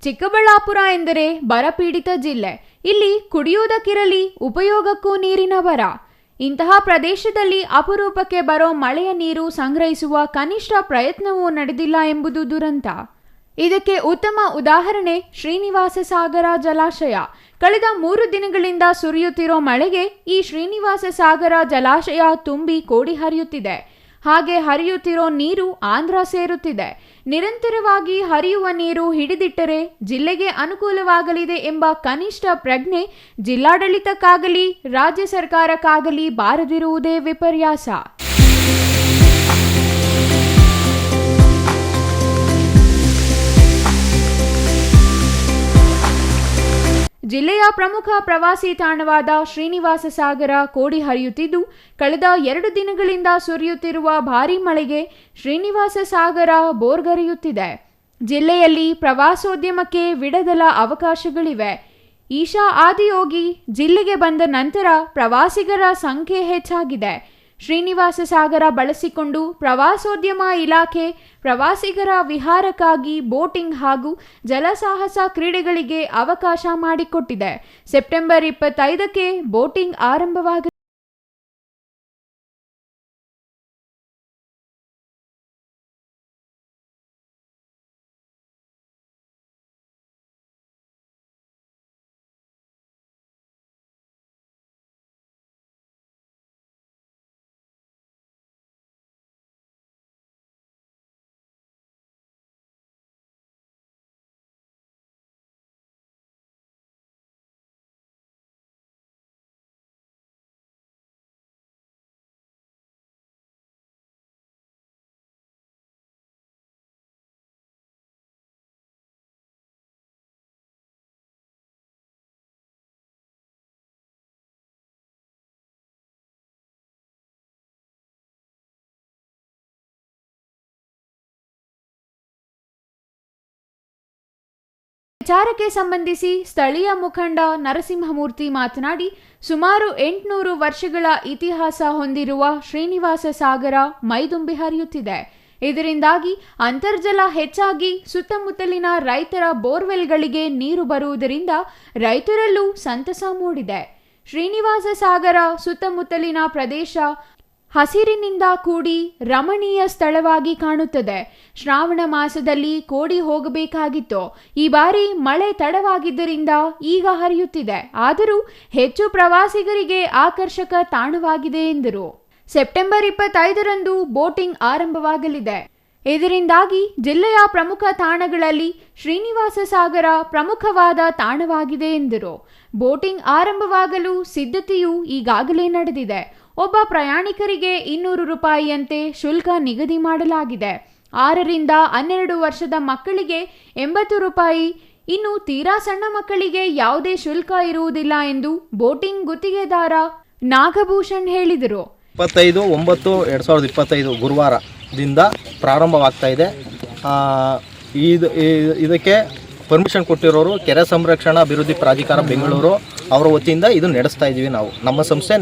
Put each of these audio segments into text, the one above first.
ಚಿಕ್ಕಬಳ್ಳಾಪುರ ಎಂದರೆ ಬರಪೀಡಿತ ಜಿಲ್ಲೆ. ಇಲ್ಲಿ ಕುಡಿಯುವುದಕ್ಕಿರಲಿ ಉಪಯೋಗಕ್ಕೂ ನೀರಿನ ಬರ. ಇಂತಹ ಪ್ರದೇಶದಲ್ಲಿ ಅಪರೂಪಕ್ಕೆ ಬರೋ ಮಳೆಯ ನೀರು ಸಂಗ್ರಹಿಸುವ ಕನಿಷ್ಠ ಪ್ರಯತ್ನವೂ ನಡೆದಿಲ್ಲ ಎಂಬುದು ದುರಂತ. ಇದಕ್ಕೆ ಉತ್ತಮ ಉದಾಹರಣೆ ಶ್ರೀನಿವಾಸ ಸಾಗರ ಜಲಾಶಯ. ಕಳೆದ ಮೂರು ದಿನಗಳಿಂದ ಸುರಿಯುತ್ತಿರೋ ಮಳೆಗೆ ಈ ಶ್ರೀನಿವಾಸ ಸಾಗರ ಜಲಾಶಯ ತುಂಬಿ ಕೋಡಿ ಹರಿಯುತ್ತಿದೆ. ಹಾಗೆ ಹರಿಯುತ್ತಿರೋ ನೀರು ಆಂಧ್ರ ಸೇರುತ್ತಿದೆ. ನಿರಂತರವಾಗಿ ಹರಿಯುವ ನೀರು ಹಿಡಿದಿಟ್ಟರೆ ಜಿಲ್ಲೆಗೆ ಅನುಕೂಲವಾಗಲಿದೆ ಎಂಬ ಕನಿಷ್ಠ ಪ್ರಜ್ಞೆ ಜಿಲ್ಲಾಡಳಿತಕ್ಕಾಗಲಿ, ರಾಜ್ಯ ಸರ್ಕಾರಕ್ಕಾಗಲಿ ಬಾರದಿರುವುದೇ ವಿಪರ್ಯಾಸ. ಜಿಲ್ಲೆಯ ಪ್ರಮುಖ ಪ್ರವಾಸಿ ತಾಣವಾದ ಶ್ರೀನಿವಾಸ ಸಾಗರ ಕೋಡಿ ಹರಿಯುತ್ತಿದ್ದು, ಕಳೆದ ಎರಡು ದಿನಗಳಿಂದ ಸುರಿಯುತ್ತಿರುವ ಭಾರೀ ಮಳೆಗೆ ಶ್ರೀನಿವಾಸ ಸಾಗರ ಬೋರ್ಗರೆಯುತ್ತಿದೆ. ಜಿಲ್ಲೆಯಲ್ಲಿ ಪ್ರವಾಸೋದ್ಯಮಕ್ಕೆ ವಿಡದಲ ಅವಕಾಶಗಳಿವೆ. ಈಶಾ ಆದಿಯೋಗಿ ಜಿಲ್ಲೆಗೆ ಬಂದ ನಂತರ ಪ್ರವಾಸಿಗರ ಸಂಖ್ಯೆ ಹೆಚ್ಚಾಗಿದೆ. ಶ್ರೀನಿವಾಸ ಸಾಗರ ಬಳಸಿಕೊಂಡು ಪ್ರವಾಸೋದ್ಯಮ ಇಲಾಖೆ ಪ್ರವಾಸಿಗರ ವಿಹಾರಕ್ಕಾಗಿ ಬೋಟಿಂಗ್ ಹಾಗೂ ಜಲಸಾಹಸ ಕ್ರೀಡೆಗಳಿಗೆ ಅವಕಾಶ ಮಾಡಿಕೊಟ್ಟಿದೆ. ಸೆಪ್ಟೆಂಬರ್ ಇಪ್ಪತ್ತೈದಕ್ಕೆ ಬೋಟಿಂಗ್ ಆರಂಭವಾಗ ವಿಚಾರಕ್ಕೆ ಸಂಬಂಧಿಸಿ ಸ್ಥಳೀಯ ಮುಖಂಡ ನರಸಿಂಹಮೂರ್ತಿ ಮಾತನಾಡಿ, ಸುಮಾರು ಎಂಟುನೂರು ವರ್ಷಗಳ ಇತಿಹಾಸ ಹೊಂದಿರುವ ಶ್ರೀನಿವಾಸ ಸಾಗರ ಮೈದುಂಬಿ ಹರಿಯುತ್ತಿದೆ. ಇದರಿಂದಾಗಿ ಅಂತರ್ಜಲ ಹೆಚ್ಚಾಗಿ ಸುತ್ತಮುತ್ತಲಿನ ರೈತರ ಬೋರ್ವೆಲ್ಗಳಿಗೆ ನೀರು ಬರುವುದರಿಂದ ರೈತರಲ್ಲೂ ಸಂತಸ ಮೂಡಿದೆ. ಶ್ರೀನಿವಾಸ ಸಾಗರ ಸುತ್ತಮುತ್ತಲಿನ ಪ್ರದೇಶ ಹಸಿರಿನಿಂದ ಕೂಡಿ ರಮಣೀಯ ಸ್ಥಳವಾಗಿ ಕಾಣುತ್ತದೆ. ಶ್ರಾವಣ ಮಾಸದಲ್ಲಿ ಕೋಡಿ ಹೋಗಬೇಕಾಗಿತ್ತು. ಈ ಬಾರಿ ಮಳೆ ತಡವಾಗಿದ್ದರಿಂದ ಈಗ ಹರಿಯುತ್ತಿದೆ. ಆದರೂ ಹೆಚ್ಚು ಪ್ರವಾಸಿಗರಿಗೆ ಆಕರ್ಷಕ ತಾಣವಾಗಿದೆ ಎಂದರು. ಸೆಪ್ಟೆಂಬರ್ ಇಪ್ಪತ್ತೈದರಂದು ಬೋಟಿಂಗ್ ಆರಂಭವಾಗಲಿದೆ. ಇದರಿಂದಾಗಿ ಜಿಲ್ಲೆಯ ಪ್ರಮುಖ ತಾಣಗಳಲ್ಲಿ ಶ್ರೀನಿವಾಸ ಸಾಗರ ಪ್ರಮುಖವಾದ ತಾಣವಾಗಿದೆ ಎಂದರು. ಬೋಟಿಂಗ್ ಆರಂಭವಾಗಲು ಸಿದ್ಧತೆಯು ಈಗಾಗಲೇ ನಡೆದಿದೆ. ಒಬ್ಬ ಪ್ರಯಾಣಿಕರಿಗೆ ಇನ್ನೂರು ರೂಪಾಯಿಯಂತೆ ಶುಲ್ಕ ನಿಗದಿ ಮಾಡಲಾಗಿದೆ. ಆರರಿಂದ ಹನ್ನೆರಡು ವರ್ಷದ ಮಕ್ಕಳಿಗೆ ಎಂಬತ್ತು ರೂಪಾಯಿ. ಇನ್ನು ತೀರಾ ಸಣ್ಣ ಮಕ್ಕಳಿಗೆ ಯಾವುದೇ ಶುಲ್ಕ ಇರುವುದಿಲ್ಲ ಎಂದು ಬೋಟಿಂಗ್ ಗುತ್ತಿಗೆದಾರ ನಾಗಭೂಷಣ್ ಹೇಳಿದರು. ಇಪ್ಪತ್ತೈದು, ಒಂಬತ್ತು, ಎರಡು ಸಾವಿರದ ಇಪ್ಪತ್ತೈದು ಗುರುವಾರದಿಂದ ಪ್ರಾರಂಭವಾಗ್ತಾ ಇದೆ. ಇದು ಇದಕ್ಕೆ ಪರ್ಮಿಷನ್ ಕೊಟ್ಟಿರೋರು ಕೆರೆ ಸಂರಕ್ಷಣಾ ಅಭಿವೃದ್ಧಿ ಪ್ರಾಧಿಕಾರ ಬೆಂಗಳೂರು ಅವರ ವತಿಯಿಂದ ಇದು ನಡೆಸ್ತಾ ಇದ್ದೀವಿ ನಾವು. ನಮ್ಮ ಸಂಸ್ಥೆ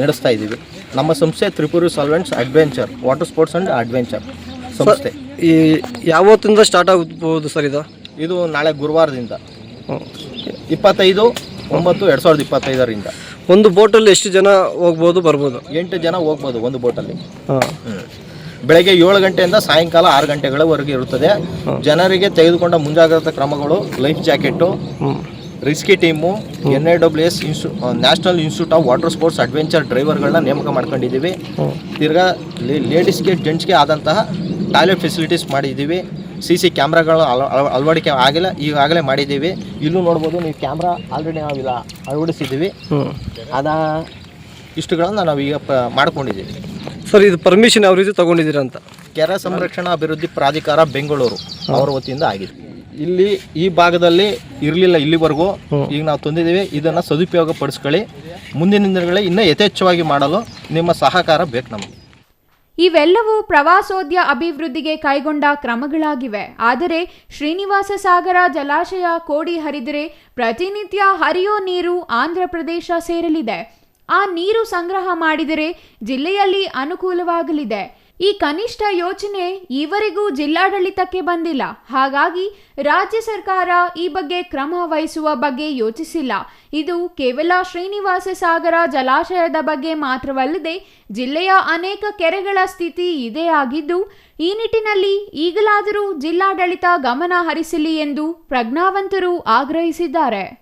ನಡೆಸ್ತಾ ಇದ್ದೀವಿ ನಮ್ಮ ಸಂಸ್ಥೆ Tripuri solvents adventure water sports and adventure ಸಂಸ್ಥೆ. ಈ ಯಾವತ್ತಿಂದ ಸ್ಟಾರ್ಟ್ ಆಗ್ಬೋದು ಸರ್ ಇದು? ಇದು ನಾಳೆ ಗುರುವಾರದಿಂದ. ಇಪ್ಪತ್ತೈದು ಒಂಬತ್ತು ಎರಡು ಸಾವಿರದ ಇಪ್ಪತ್ತೈದರಿಂದ. ಒಂದು ಬೋಟಲ್ಲಿ ಎಷ್ಟು ಜನ ಹೋಗ್ಬೋದು ಬರ್ಬೋದು? ಎಂಟು ಜನ ಹೋಗ್ಬೋದು ಒಂದು ಬೋಟಲ್ಲಿ ಹಾಂ. ಬೆಳಗ್ಗೆ ಏಳು ಗಂಟೆಯಿಂದ ಸಾಯಂಕಾಲ ಆರು ಗಂಟೆಗಳವರೆಗೆ ಇರುತ್ತದೆ. ಜನರಿಗೆ ತೆಗೆದುಕೊಂಡ ಮುಂಜಾಗ್ರತಾ ಕ್ರಮಗಳು life jacket risky team N I W S ಇನ್ಸ್ಟು national institute of water sports adventure ಡ್ರೈವರ್ಗಳನ್ನ ನೇಮಕ ಮಾಡ್ಕೊಂಡಿದ್ದೀವಿ. ತಿರ್ಗಾ ಲೇಡೀಸ್ಗೆ ಜೆಂಟ್ಸ್ಗೆ ಆದಂತಹ ಟಾಯ್ಲೆಟ್ ಫೆಸಿಲಿಟೀಸ್ ಮಾಡಿದ್ದೀವಿ. ಸಿ ಸಿ ಕ್ಯಾಮ್ರಾಗಳು ಅಳ ಅಳ- ಅಳವಡಿಕೆ ಆಗಿಲ್ಲ ಈಗಾಗಲೇ ಮಾಡಿದ್ದೀವಿ. ಇಲ್ಲೂ ನೋಡ್ಬೋದು ನೀವು ಕ್ಯಾಮ್ರಾ ಆಲ್ರೆಡಿ ನಾವಿಲ್ಲ ಅಳವಡಿಸಿದ್ದೀವಿ. ಅದ ಇಷ್ಟುಗಳನ್ನು ನಾವೀಗ ಪ ಮಾಡ್ಕೊಂಡಿದ್ದೀವಿ. ಸರ್ ಇದು ಪರ್ಮಿಷನ್ ಯಾವ ರೀತಿ ತಗೊಂಡಿದ್ದೀರಾ ಅಂತ? ಕೆರೆ ಸಂರಕ್ಷಣಾ ಅಭಿವೃದ್ಧಿ ಪ್ರಾಧಿಕಾರ ಬೆಂಗಳೂರು ಅವರ ವತಿಯಿಂದ ಆಗಿದೆ. ಇಲ್ಲಿ ಈ ಭಾಗದಲ್ಲಿ ಇರಲಿಲ್ಲ ಇಲ್ಲಿವರೆಗೂ. ಈಗ ನಾವು ತಂದಿದ್ದೀವಿ. ಇದನ್ನು ಸದುಪಯೋಗ ಪಡಿಸ್ಕೊಳ್ಳಿ ಮುಂದಿನ ದಿನಗಳಲ್ಲಿ ಇನ್ನೂ ಯಥೇಚ್ಛವಾಗಿ ಮಾಡಲು ನಿಮ್ಮ ಸಹಕಾರ ಬೇಕು ನಮಗೆ. ಇವೆಲ್ಲವೂ ಪ್ರವಾಸೋದ್ಯ ಅಭಿವೃದ್ಧಿಗೆ ಕೈಗೊಂಡ ಕ್ರಮಗಳಾಗಿವೆ. ಆದರೆ ಶ್ರೀನಿವಾಸ ಸಾಗರ ಜಲಾಶಯ ಕೋಡಿ ಹರಿದರೆ ಪ್ರತಿನಿತ್ಯ ಹರಿಯೋ ನೀರು ಆಂಧ್ರ ಪ್ರದೇಶ ಸೇರಲಿದೆ. ಆ ನೀರು ಸಂಗ್ರಹ ಮಾಡಿದರೆ ಜಿಲ್ಲೆಯಲ್ಲಿ ಅನುಕೂಲವಾಗಲಿದೆ. ಈ ಕನಿಷ್ಠ ಯೋಚನೆ ಈವರೆಗೂ ಜಿಲ್ಲಾಡಳಿತಕ್ಕೆ ಬಂದಿಲ್ಲ. ಹಾಗಾಗಿ ರಾಜ್ಯ ಸರ್ಕಾರ ಈ ಬಗ್ಗೆ ಕ್ರಮ ವಹಿಸುವ ಬಗ್ಗೆ ಯೋಚಿಸಿಲ್ಲ. ಇದು ಕೇವಲ ಶ್ರೀನಿವಾಸ ಸಾಗರ ಜಲಾಶಯದ ಬಗ್ಗೆ ಮಾತ್ರವಲ್ಲದೆ ಜಿಲ್ಲೆಯ ಅನೇಕ ಕೆರೆಗಳ ಸ್ಥಿತಿ ಇದೇ ಆಗಿದ್ದು, ಈ ನಿಟ್ಟಿನಲ್ಲಿ ಈಗಲಾದರೂ ಜಿಲ್ಲಾಡಳಿತ ಗಮನ ಹರಿಸಲಿ ಎಂದು ಪ್ರಜ್ಞಾವಂತರು ಆಗ್ರಹಿಸಿದ್ದಾರೆ.